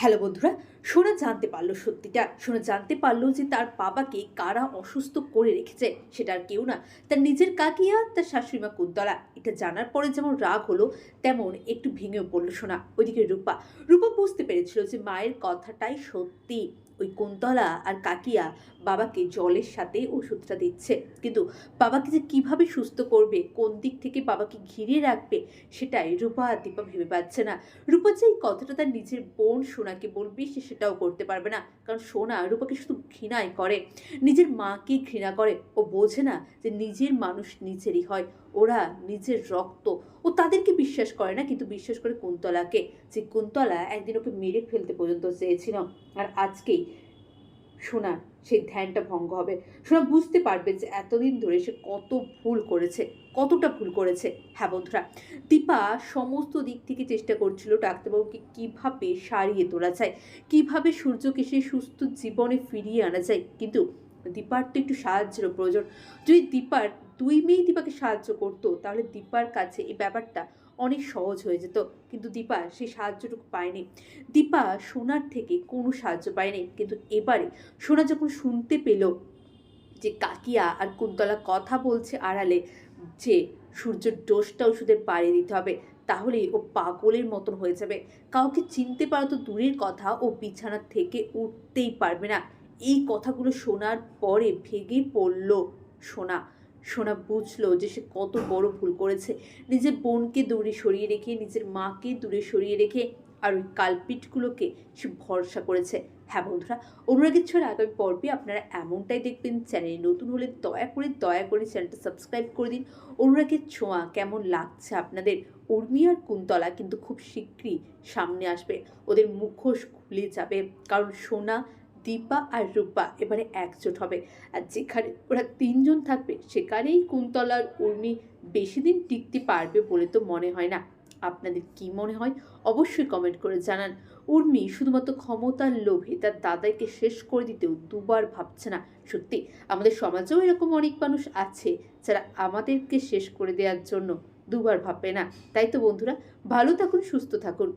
Hello বন্ধুরা, সোনা জানতে পারল সত্যিটা। সোনা জানতে পারল যে তার বাবাকে কারা অসুস্থ করে রেখেছে, সেটা আর কেউ না। তার নিজের কাকিয়া তার শাশুড়িমা কুন্তলা। এটা জানার পরে যেমন রাগ হলো, তেমন একটু ভেঙেও পড়ল সোনা। ওইদিকে রূপা। রূপা বুঝতে পেরেছিল যে মায়ের কথাটাই সত্যি। ওই কুন্তলা আর কাকিয়া বাবাকে জলের সাথে ওষুধটা দিচ্ছে। কিন্তু বাবাকে যে কীভাবে সুস্থ করবে, কোন দিক থেকে বাবাকে ঘিরে রাখবে, সেটাই রূপা আর দীপা ভেবে পাচ্ছে না। রূপা যে এই কথাটা তার নিজের বোন সোনাকে বলবে, সে সেটাও করতে পারবে না। কারণ সোনা রূপাকে শুধু ঘৃণাই করে। নিজের মাকে ঘৃণা করে। ও বোঝে না যে নিজের মানুষ নিজেরই হয়। ওরা নিজের রক্ত ও তাদেরকে বিশ্বাস করে না, কিন্তু বিশ্বাস করে কুন্তলাকে, যে কুন্তলা একদিন ওকে মেরে ফেলতে পর্যন্ত চেয়েছিল। আর আজকেই সোনার সেই ধ্যানটা ভঙ্গ হবে। সোনা বুঝতে পারবে যে এতদিন ধরে সে কত ভুল করেছে, কতটা ভুল করেছে। হ্যাঁ বন্ধুরা, দীপা সমস্ত দিক থেকে চেষ্টা করছিল ডাক্তারবাবুকে কীভাবে সারিয়ে তোলা যায়, কীভাবে সূর্যকে সে সুস্থ জীবনে ফিরিয়ে আনা যায়, কিন্তু দীপার তো একটু সাহায্যেরও প্রয়োজন। যদি দীপার দুই মেয়ে দীপাকে সাহায্য করতো, তাহলে দীপার কাছে এই ব্যাপারটা অনেক সহজ হয়ে যেত। কিন্তু দীপা সেই সাহায্যটুকু পায়নি। দীপা সোনার থেকে কোনো সাহায্য পায়নি। কিন্তু এবারে সোনা যখন শুনতে পেল যে কাকিয়া আর কুন্তলা কথা বলছে আড়ালে যে সূর্যের ডোজটা ওষুধের পাড়িয়ে দিতে হবে, তাহলেই ও পাগলের মতন হয়ে যাবে। কাউকে চিনতে পারা তো দূরের কথা, ও বিছানা থেকে উঠতেই পারবে না। এই কথাগুলো শোনার পরে ভেঙে পড়ল সোনা। সোনা বুঝলো যে সে কত বড় ভুল করেছে। নিজের বোনকে দূরে সরিয়ে রেখে, নিজের মাকে দূরে সরিয়ে রেখে আর ওই কালপিটগুলোকে সে ভরসা করেছে। হ্যাঁ বন্ধুরা, অনুরাগের ছড়া আগামী পর্বে আপনারা এমনটাই দেখবেন। চ্যানেলে নতুন হলে দয়া করে দয়া করে চ্যানেলটা সাবস্ক্রাইব করে দিন। অনুরাগের ছোঁয়া কেমন লাগছে আপনাদের? উর্মি আর কুন্তলা কিন্তু খুব শীঘ্রই সামনে আসবে। ওদের মুখোশ খুলে যাবে। কারণ সোনা দীপা আর রূপা এবারে একজোট হবে। আর যেখানে ওরা তিনজন থাকবে, সেখানেই কুন্তলার উর্মি বেশি দিন টিকতে পারবে বলে তো মনে হয় না। আপনাদের কি মনে হয়? অবশ্যই কমেন্ট করে জানান। উর্মি শুধুমাত্র ক্ষমতার লোভে তার দাদাকে শেষ করে দিতেও দুবার ভাবছে না। সত্যি, আমাদের সমাজেও এরকম অনেক মানুষ আছে যারা আমাদেরকে শেষ করে দেওয়ার জন্য দুবার ভাববে না। তাই তো বন্ধুরা, ভালো থাকুন, সুস্থ থাকুন।